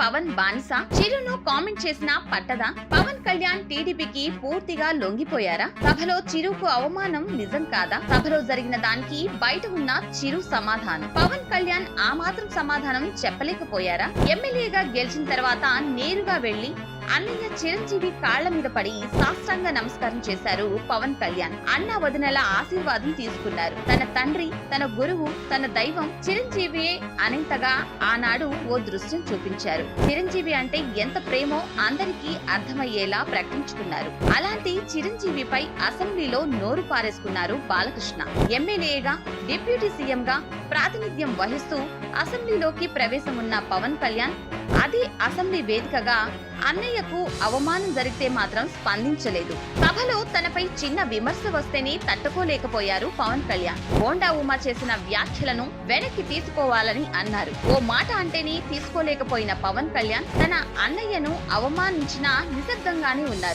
పవన్ బానిస? చిరును కామెంట్ చేసిన పట్టదా? పవన్ కళ్యాణ్ టీడీపీకి పూర్తిగా లొంగిపోయారా? సభలో చిరుకు అవమానం నిజం కాదా? సభలో జరిగిన దానికి బయట ఉన్న చిరు సమాధానం. పవన్ కళ్యాణ్ ఆ మాత్రం సమాధానం చెప్పలేకపోయారా? ఎమ్మెల్యేగా గెలిచిన తర్వాత నేరుగా వెళ్ళి అన్నయ్య చిరంజీవి కాళ్ళ మీద పడి సాష్టాంగ నమస్కారం చేశారు పవన్ కళ్యాణ్. అన్న వదినల ఆశీర్వాదం తీసుకున్నారు. తన తండ్రి తన గురువు తన దైవం చిరంజీవియే అనేంతగా ఆనాడు ఓ దృశ్యం చూపించారు. చిరంజీవి అంటే ఎంత ప్రేమో అందరికీ అర్థమయ్యేలా ప్రకటించుకున్నారు. అలాంటి చిరంజీవిపై అసెంబ్లీలో నోరు పారేసుకున్నారు బాలకృష్ణ. ఎమ్మెల్యేగా డిప్యూటీ సీఎంగా ప్రాతినిధ్యం వహిస్తూ అసెంబ్లీలోకి ప్రవేశమున్న పవన్ కళ్యాణ్ అది అసెంబ్లీ వేదికగా అన్నయ్యకు అవమానం జరిగితే మాత్రం స్పందించలేదు. సభలో తనపై చిన్న విమర్శ వస్తేనే తట్టుకోలేకపోయారు పవన్ కళ్యాణ్. బోండా ఉమా చేసిన వ్యాఖ్యలను వెనక్కి తీసుకోవాలని అన్నారు. ఓ మాట అంటేనే తీసుకోలేకపోయిన పవన్ కళ్యాణ్ తన అన్నయ్యను అవమానించిన నిశ్శబ్దంగానే ఉన్నారు.